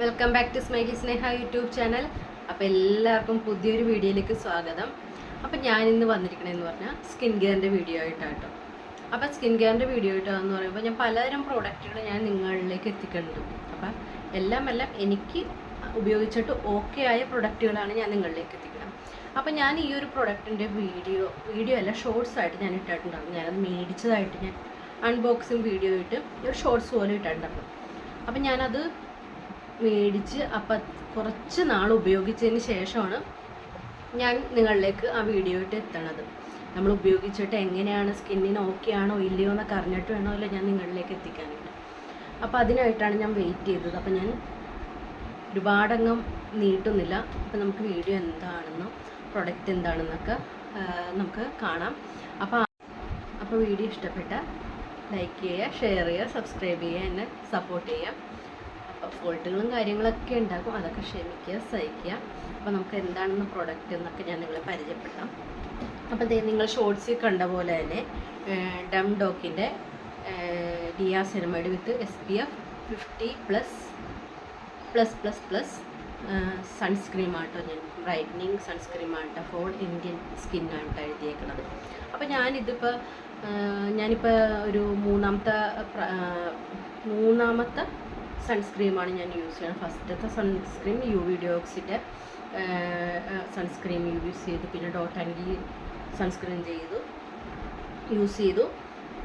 Welcome back to Smiley Sneha YouTube channel അപ്പോൾ എല്ലാവർക്കും പുതിയൊരു വീഡിയോയിലേക്ക് സ്വാഗതം. അപ്പോൾ ഞാൻ ഇന്ന് വന്നിരിക്കണമെന്ന് പറഞ്ഞാൽ സ്കിൻ കെയറിന്റെ വീഡിയോ ആയിട്ടാണ് കേട്ടോ അപ്പോൾ സ്കിൻ കെയറിന്റെ വീഡിയോ ആയിട്ടാന്ന് പറയുമ്പോൾ ഞാൻ പലതരം പ്രോഡക്റ്റുകൾ ഞാൻ നിങ്ങളിലേക്ക് എത്തിക്കുന്നുണ്ട്. അപ്പം എല്ലാം എല്ലാം എനിക്ക് ഉപയോഗിച്ചിട്ട് ഓക്കെ ആയ പ്രൊഡക്റ്റുകളാണ് ഞാൻ നിങ്ങളിലേക്ക് എത്തിക്കുന്നത്. അപ്പോൾ ഞാൻ ഈ ഒരു പ്രൊഡക്റ്റിന്റെ വീഡിയോ വീഡിയോ അല്ല ഷോർട്സ് ആയിട്ട് ഞാൻ ഇട്ടിട്ടുണ്ടായിരുന്നു. ഞാനത് മേടിച്ചതായിട്ട് ഞാൻ അൺബോക്സിങ് വീഡിയോ ഇട്ട് ഒരു ഷോർട്സ് പോലെ ഇട്ടിട്ടുണ്ടായിരുന്നു. അപ്പം ഞാനത് മേടിച്ച് അപ്പം കുറച്ച് നാൾ ഉപയോഗിച്ചതിന് ശേഷമാണ് ഞാൻ നിങ്ങളിലേക്ക് ആ വീഡിയോ ഇട്ട് എത്തണത്. നമ്മൾ ഉപയോഗിച്ചിട്ട് എങ്ങനെയാണ് സ്കിന്നിന് ഓക്കെ ആണോ ഇല്ലയോ എന്നൊക്കെ അറിഞ്ഞിട്ട് വേണമല്ലോ ഞാൻ നിങ്ങളിലേക്ക് എത്തിക്കാനായിട്ട്. അപ്പോൾ അതിനായിട്ടാണ് ഞാൻ വെയിറ്റ് ചെയ്തത്. അപ്പം ഞാൻ ഒരുപാടങ്ങം നീട്ടുന്നില്ല. അപ്പം നമുക്ക് വീഡിയോ എന്താണെന്നോ പ്രൊഡക്റ്റ് എന്താണെന്നൊക്കെ നമുക്ക് കാണാം. അപ്പോൾ അപ്പോൾ വീഡിയോ ഇഷ്ടപ്പെട്ട ലൈക്ക് ചെയ്യുക ഷെയർ ചെയ്യുക സബ്സ്ക്രൈബ് ചെയ്യുക എന്നെ സപ്പോർട്ട് ചെയ്യുക. ഫോൾട്ടുകളും കാര്യങ്ങളൊക്കെ ഉണ്ടാകും അതൊക്കെ ക്ഷമിക്കുക സഹിക്കുക. അപ്പോൾ നമുക്ക് എന്താണെന്ന് പ്രൊഡക്റ്റ് എന്നൊക്കെ ഞാൻ നിങ്ങളെ പരിചയപ്പെടാം അപ്പോൾ ദേ നിങ്ങൾ ഷോർട്സിൽ കണ്ട പോലെ തന്നെ ഡം ഡോക്കിന്റെ ഡിയാ സിനിമയുടെ with S P F fifty plus plus plus plus sunscreen ആട്ടോ ഞാൻ ബ്രൈറ്റനിങ് സൺസ്ക്രീം ആട്ടോ ഫോൾ ഇന്ത്യൻ സ്കിന്നായിട്ടോ എഴുതിയേക്കുന്നത് അപ്പോൾ ഞാനിതിപ്പോൾ ഞാനിപ്പോൾ ഒരു മൂന്നാമത്തെ മൂന്നാമത്തെ സൺസ്ക്രീമാണ് ഞാൻ യൂസ് ചെയ്യുന്നത് ഫസ്റ്റത്തെ സൺസ്ക്രീം യു വി ഡോക്സിന്റെ സൺസ്ക്രീം യൂസ് ചെയ്തു. പിന്നെ ഡോട്ട് ആൻഡി സൺസ്ക്രീൻ ചെയ്തു. യൂസ് ചെയ്തു.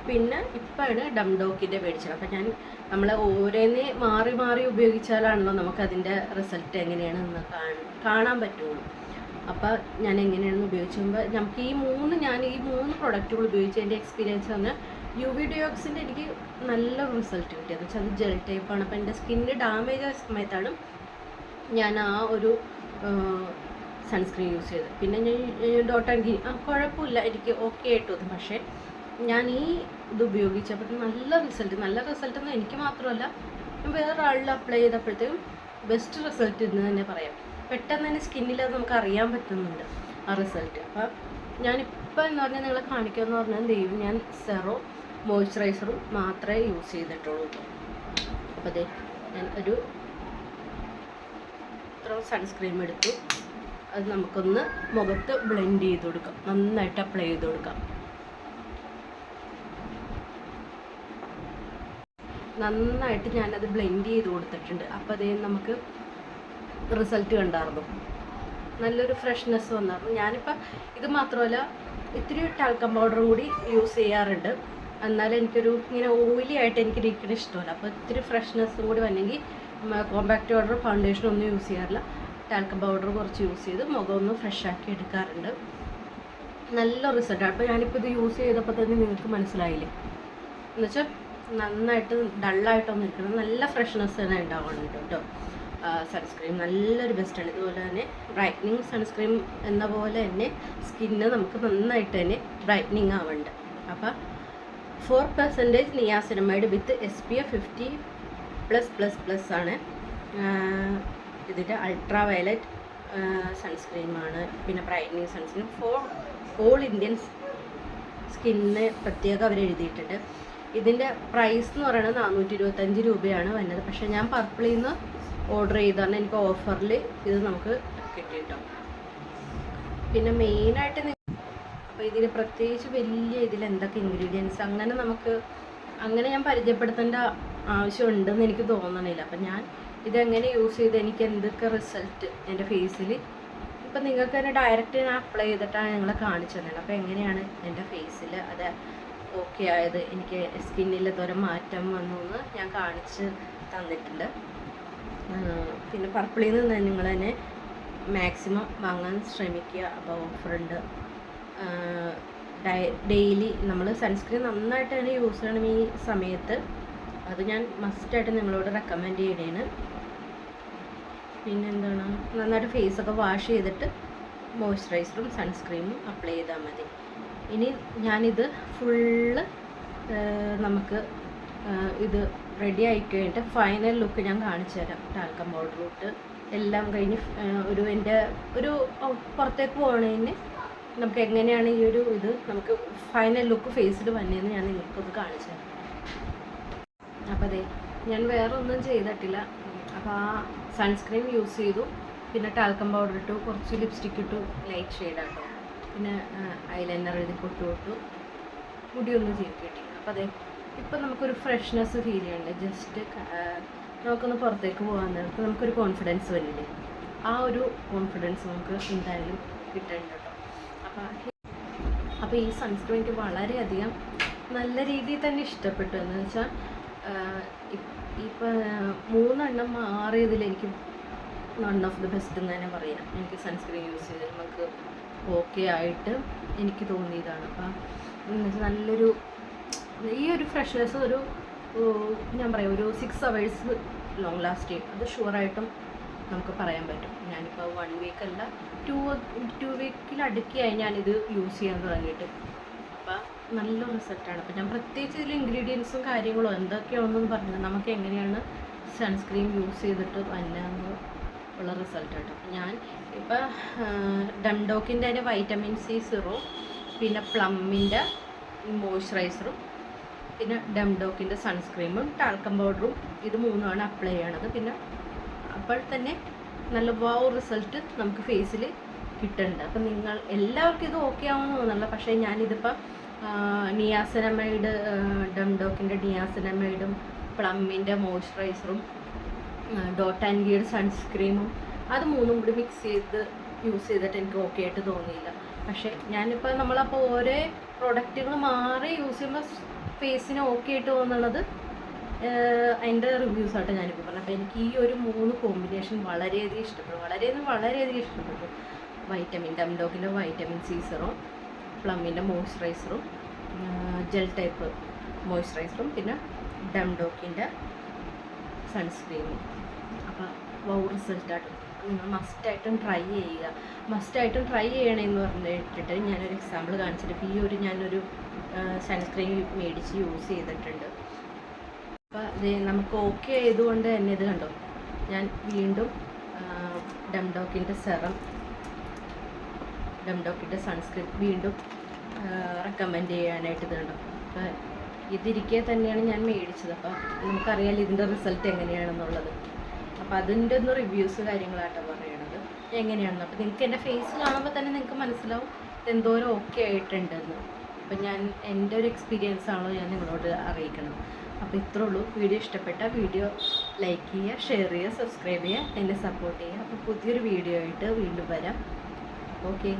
പിന്നെ ഇപ്പോഴാണ് ഡംഡോക്കിന്റെ മേടിച്ചത്. അപ്പം ഞാൻ നമ്മൾ ഓരോന്നേ മാറി മാറി ഉപയോഗിച്ചാലാണല്ലോ നമുക്കതിന്റെ റിസൾട്ട് എങ്ങനെയാണെന്ന് കാണാൻ കാണാൻ പറ്റുള്ളൂ. അപ്പോൾ ഞാൻ എങ്ങനെയാണെന്ന് ഉപയോഗിച്ചുമ്പോൾ നമുക്ക് ഈ മൂന്ന് ഞാൻ ഈ മൂന്ന് പ്രൊഡക്റ്റുകൾ ഉപയോഗിച്ച് എന്റെ എക്സ്പീരിയൻസ് പറഞ്ഞാൽ യു വി ഡിയോക്സിന്റെ എനിക്ക് നല്ല റിസൾട്ട് കിട്ടിയത്. വെച്ചാൽ അത് ജെൽ ടൈപ്പാണ്. അപ്പോൾ എന്റെ സ്കിന്ന് ഡാമേജ് ആയ സമയത്താണ് ഞാൻ ആ ഒരു സൺസ്ക്രീൻ യൂസ് ചെയ്തത്. പിന്നെ ഞാൻ ഡോട്ട് ആൻഡ് ആ കുഴപ്പമില്ല. എനിക്ക് ഓക്കെ ആയിട്ട് തോന്നി പക്ഷേ ഞാൻ ഈ ഇത് ഉപയോഗിച്ചപ്പോൾ നല്ല റിസൾട്ട് നല്ല റിസൾട്ട് എന്ന് എനിക്ക് മാത്രമല്ല ഞാൻ വേറെ ആളിൽ അപ്ലൈ ചെയ്തപ്പോഴത്തേക്കും ബെസ്റ്റ് റിസൾട്ട് എന്ന് തന്നെ പറയാം. പെട്ടെന്ന് തന്നെ സ്കിന്നിൽ അത് നമുക്ക് അറിയാൻ പറ്റുന്നുണ്ട് ആ റിസൾട്ട്. അപ്പം ഞാനിപ്പോൾ എന്ന് പറഞ്ഞാൽ നിങ്ങളെ കാണിക്കുക എന്ന് പറഞ്ഞാൽ ദൈവം ഞാൻ സെറോ മോയ്സ്ചറൈസറും മാത്രമേ യൂസ് ചെയ്തിട്ടുള്ളൂ. അപ്പോൾ അതെ ഞാൻ ഒരു ഇത്ര സൺസ്ക്രീം എടുത്തു. അത് നമുക്കൊന്ന് മുഖത്ത് ബ്ലെൻഡ് ചെയ്ത് കൊടുക്കാം. നന്നായിട്ട് അപ്ലൈ ചെയ്ത് കൊടുക്കാം. നന്നായിട്ട് ഞാനത് ബ്ലെൻഡ് ചെയ്ത് കൊടുത്തിട്ടുണ്ട്. അപ്പോൾ അതേ നമുക്ക് റിസൾട്ട് കണ്ടായിരുന്നു. നല്ലൊരു ഫ്രഷ്നെസ് വന്നായിരുന്നു. ഞാനിപ്പോൾ ഇത് മാത്രമല്ല ഇത്തിരി ടാൽക്കം പൗഡറും കൂടി യൂസ് ചെയ്യാറുണ്ട്. എന്നാലും എനിക്കൊരു ഇങ്ങനെ ഓയിലി ആയിട്ട് എനിക്ക് ഇരിക്കണ ഇഷ്ടമല്ല. അപ്പോൾ ഇത്തിരി ഫ്രഷ്നെസ്സും കൂടി വന്നെങ്കിൽ കോമ്പാക്റ്റ് പൗഡർ ഫൗണ്ടേഷൻ ഒന്നും യൂസ് ചെയ്യാറില്ല. ടാൽക്കം പൗഡർ കുറച്ച് യൂസ് ചെയ്ത് മുഖം ഒന്ന് ഫ്രഷ് ആക്കി എടുക്കാറുണ്ട്. നല്ല റിസൾട്ടാണ് അപ്പോൾ ഞാനിപ്പോൾ ഇത് യൂസ് ചെയ്തപ്പോൾ തന്നെ നിങ്ങൾക്ക് മനസ്സിലായില്ലേ? എന്നുവെച്ചാൽ നന്നായിട്ട് ഡള്ളായിട്ടൊന്നും നിൽക്കണം നല്ല ഫ്രഷ്നെസ് തന്നെ ഉണ്ടാവുന്നുണ്ട് കേട്ടോ സൺസ്ക്രീം നല്ലൊരു ബെസ്റ്റാണ് ഇതുപോലെ തന്നെ ബ്രൈറ്റനിങ് സൺസ്ക്രീം എന്ന പോലെ തന്നെ സ്കിന്ന് നമുക്ക് നന്നായിട്ട് തന്നെ ബ്രൈറ്റനിങ് ആവുന്നുണ്ട് അപ്പോൾ four percentage niacinamide with S P F fifty plus plus plus ആണ്. ഇതിന്റെ അൾട്രാ വയലറ്റ് സൺസ്ക്രീമാണ് പിന്നെ brightening sunscreen for all Indian സ്കിന്നിന് പ്രത്യേകം അവർ എഴുതിയിട്ടുണ്ട്. ഇതിന്റെ പ്രൈസ് എന്ന് പറയുന്നത് നാനൂറ്റി ഇരുപത്തഞ്ച് രൂപയാണ് വന്നത് പക്ഷേ ഞാൻ പർപ്പിളിൽ നിന്ന് ഓർഡർ ചെയ്താണ് എനിക്ക് ഓഫറിൽ ഇത് നമുക്ക് കിട്ടിയിട്ടോ. പിന്നെ മെയിനായിട്ട് ഇതിന് പ്രത്യേകിച്ച് വലിയ ഇതിൽ എന്തൊക്കെ ഇൻഗ്രീഡിയൻസ് അങ്ങനെ നമുക്ക് അങ്ങനെ ഞാൻ പരിചയപ്പെടുത്തേണ്ട ആവശ്യമുണ്ടെന്ന് എനിക്ക് തോന്നണില്ല. അപ്പം ഞാൻ ഇതെങ്ങനെ യൂസ് ചെയ്ത് എനിക്ക് എന്തൊക്കെ റിസൾട്ട് എന്റെ ഫേസിൽ ഇപ്പം നിങ്ങൾക്ക് തന്നെ ഡയറക്റ്റ് ഞാൻ അപ്ലൈ ചെയ്തിട്ടാണ് നിങ്ങളെ കാണിച്ചു തന്നത് അപ്പോൾ എങ്ങനെയാണ് എന്റെ ഫേസിൽ അത് ഓക്കെ ആയത്? എനിക്ക് സ്കിന്നിൽ എന്തോരം മാറ്റം വന്നു എന്ന് ഞാൻ കാണിച്ച് തന്നിട്ടുണ്ട്. പിന്നെ പർപ്പിളിൽ നിന്ന് നിങ്ങൾ തന്നെ മാക്സിമം വാങ്ങാൻ ശ്രമിക്കുക. അപ്പോൾ ഓഫറുണ്ട് ഡെയിലി നമ്മൾ സൺസ്ക്രീൻ നന്നായിട്ട് തന്നെ യൂസ് ചെയ്യണം ഈ സമയത്ത്. അത് ഞാൻ മസ്റ്റായിട്ട് നിങ്ങളോട് റെക്കമെൻഡ് ചെയ്യണേണ്. പിന്നെ എന്താണ് നന്നായിട്ട് ഫേസൊക്കെ വാഷ് ചെയ്തിട്ട് മോയ്സ്ചറൈസറും സൺസ്ക്രീമും അപ്ലൈ ചെയ്താൽ മതി. ഇനി ഞാനിത് ഫുള്ള് നമുക്ക് ഇത് റെഡി ആയി കഴിഞ്ഞിട്ട് ഫൈനൽ ലുക്ക് ഞാൻ കാണിച്ചു തരാം. ടാൽക്കം പൗഡർ ഇട്ട്. എല്ലാം കഴിഞ്ഞ് ഒരു എന്റെ ഒരു പുറത്തേക്ക് പോകണതിന് നമുക്ക് എങ്ങനെയാണ് ഈ ഒരു ഇത് നമുക്ക് ഫൈനൽ ലുക്ക് ഫേസിൽ വന്നതെന്ന് ഞാൻ നിങ്ങൾക്കൊന്ന് കാണിച്ചു തരാം. അപ്പോൾ അതെ ഞാൻ വേറെ ഒന്നും ചെയ്തിട്ടില്ല. അപ്പം അപ്പോൾ ആ സൺസ്ക്രീൻ യൂസ് ചെയ്തു. പിന്നെ ടാൽക്കം പൗഡർ ഇട്ടു കുറച്ച് ലിപ്സ്റ്റിക് ഇട്ടു ലൈറ്റ് ഷെയ്ഡാട്ടോ പിന്നെ ഐലൈനർ എഴുതി പൊട്ടു മുടിയൊന്നും ചെയ്തിട്ടില്ല അപ്പോൾ അതെ ഇപ്പം നമുക്കൊരു ഫ്രഷ്നെസ് ഫീൽ ചെയ്യുന്നുണ്ട് ജസ്റ്റ് നമുക്കൊന്ന് പുറത്തേക്ക് പോകാൻ നേരത്ത് നമുക്കൊരു കോൺഫിഡൻസ് വരില്ലേ? ആ ഒരു കോൺഫിഡൻസ് നമുക്ക് എന്തായാലും കിട്ടുന്നുണ്ട് കേട്ടോ അപ്പോൾ ഈ സൺസ്ക്രീൻ എനിക്ക് വളരെയധികം നല്ല രീതിയിൽ തന്നെ ഇഷ്ടപ്പെട്ടു എന്ന് വെച്ചാൽ ഇപ്പം മൂന്നെണ്ണം മാറിയതിൽ എനിക്ക് വൺ ഓഫ് ദി ബെസ്റ്റ് എന്ന് തന്നെ പറയാം. എനിക്ക് സൺസ്ക്രീൻ യൂസ് ചെയ്ത് നമുക്ക് ഓക്കെ ആയിട്ട് എനിക്ക് തോന്നിയതാണ്. അപ്പം നല്ലൊരു ഈ ഒരു ഫ്രഷ്നെസ് ഒരു ഞാൻ പറയാം ഒരു സിക്സ് അവേഴ്സ് ലോങ് ലാസ്റ്റ് ചെയ്യും അത് ഷുവറായിട്ടും നമുക്ക് പറയാൻ പറ്റും. ഞാനിപ്പോൾ വൺ വീക്ക് അല്ല ടു ടു വീക്കിലടുക്കിയായി ഞാനിത് യൂസ് ചെയ്യാൻ തുടങ്ങിയിട്ട്. അപ്പം നല്ല റിസൾട്ടാണ് അപ്പം ഞാൻ പ്രത്യേകിച്ച് ഇതിൽ ഇൻഗ്രീഡിയൻസും കാര്യങ്ങളും എന്തൊക്കെയാണെന്നൊന്നും പറഞ്ഞില്ല. നമുക്ക് എങ്ങനെയാണ് സൺസ്ക്രീൻ യൂസ് ചെയ്തിട്ട് വന്നതെന്ന് ഉള്ള റിസൾട്ടാണ് അപ്പം ഞാൻ ഇപ്പം ഡംഡോക്കിന്റെ തന്നെ വൈറ്റമിൻ സി സിറോ പിന്നെ പ്ലമ്മിന്റെ മോയ്സ്ചറൈസറും പിന്നെ ഡംഡോക്കിന്റെ സൺസ്ക്രീമും ടാൽക്കം പൗഡറും ഇത് മൂന്നുമാണ് അപ്ലൈ ചെയ്യണത്. പിന്നെ അപ്പോൾ തന്നെ നല്ല വാവ് റിസൾട്ട് നമുക്ക് ഫേസിൽ കിട്ടുന്നുണ്ട്. അപ്പം നിങ്ങൾ എല്ലാവർക്കും ഇത് ഓക്കെ ആവുമെന്ന് തോന്നുന്നില്ല പക്ഷേ ഞാനിതിപ്പോൾ നിയാസനമൈഡ് ഡംഡോക്കിന്റെ നിയാസനമൈഡും പ്ലമ്മിന്റെ മോയ്സ്ചറൈസറും ഡോട്ട് ആൻഡ് ഗിയർ സൺസ്ക്രീമും അത് മൂന്നും കൂടി മിക്സ് ചെയ്ത് യൂസ് ചെയ്തിട്ട് എനിക്ക് ഓക്കെ ആയിട്ട് തോന്നിയില്ല. പക്ഷേ ഞാനിപ്പോൾ നമ്മളപ്പോൾ ഓരോ പ്രൊഡക്റ്റുകൾ മാറി യൂസ് ചെയ്യുമ്പോൾ ഫേസിന് ഓക്കെ ആയിട്ട് തോന്നുന്നത് അതിന്റെ റിവ്യൂസ് ആയിട്ട് ഞാനിപ്പോൾ പറഞ്ഞു. അപ്പോൾ എനിക്ക് ഈ ഒരു മൂന്ന് കോമ്പിനേഷൻ വളരെയധികം ഇഷ്ടപ്പെട്ടു. വളരെയധികം വളരെയധികം ഇഷ്ടപ്പെട്ടു. വൈറ്റമിൻ ഡംഡോക്കിന്റെ വൈറ്റമിൻ സി സിറും പ്ലമ്മിന്റെ മോയ്സ്ചറൈസറും ജെൽ ടൈപ്പ് മോയ്സ്ചറൈസറും പിന്നെ ഡംഡോക്കിന്റെ സൺസ്ക്രീനും അപ്പോൾ വൗ റിസൾട്ടായിട്ട് നിങ്ങൾ മസ്റ്റായിട്ടും ട്രൈ ചെയ്യുക. മസ്റ്റായിട്ടും ട്രൈ ചെയ്യണമെന്ന് പറഞ്ഞിട്ട് ഞാനൊരു എക്സാമ്പിൾ കാണിച്ചിട്ട് ഈ ഒരു ഞാനൊരു സൺസ്ക്രീൻ മേടിച്ച് യൂസ് ചെയ്തിട്ടുണ്ട്. അപ്പോൾ നമുക്ക് ഓക്കെ ആയതുകൊണ്ട് തന്നെ ഇത് കണ്ടോ? ഞാൻ വീണ്ടും ഡംഡോക്കിന്റെ സെറം ഡംഡോക്കിന്റെ സൺസ്ക്രീൻ വീണ്ടും റെക്കമെൻഡ് ചെയ്യാനായിട്ട് ഇത് കണ്ടോ? അപ്പോൾ ഇതിരിക്കെ തന്നെയാണ് ഞാൻ മേടിച്ചത്. അപ്പോൾ നമുക്കറിയാലോ ഇതിന്റെ റിസൾട്ട് എങ്ങനെയാണെന്നുള്ളത്. അപ്പോൾ അതിന്റെ ഒന്ന് റിവ്യൂസ് കാര്യങ്ങളാട്ടോ പറയണത്. എങ്ങനെയാണെന്ന്? അപ്പോൾ നിങ്ങൾക്ക് എന്റെ ഫേസ് കാണുമ്പോൾ തന്നെ നിങ്ങൾക്ക് മനസ്സിലാവും എന്തോരം ഓക്കെ ആയിട്ടുണ്ടെന്ന്. അപ്പം ഞാൻ എന്റെ ഒരു എക്സ്പീരിയൻസ് ആണോ ഞാൻ നിങ്ങളോട് അറിയിക്കണം. അപ്പോൾ ഇത്രേ ഉള്ളൂ. വീഡിയോ ഇഷ്ടപ്പെട്ട വീഡിയോ ലൈക്ക് ചെയ്യുക ഷെയർ ചെയ്യുക സബ്സ്ക്രൈബ് ചെയ്യുക എന്നെ സപ്പോർട്ട് ചെയ്യുക. അപ്പോൾ പുതിയൊരു വീഡിയോ ആയിട്ട് വീണ്ടും വരാം. ഓക്കെ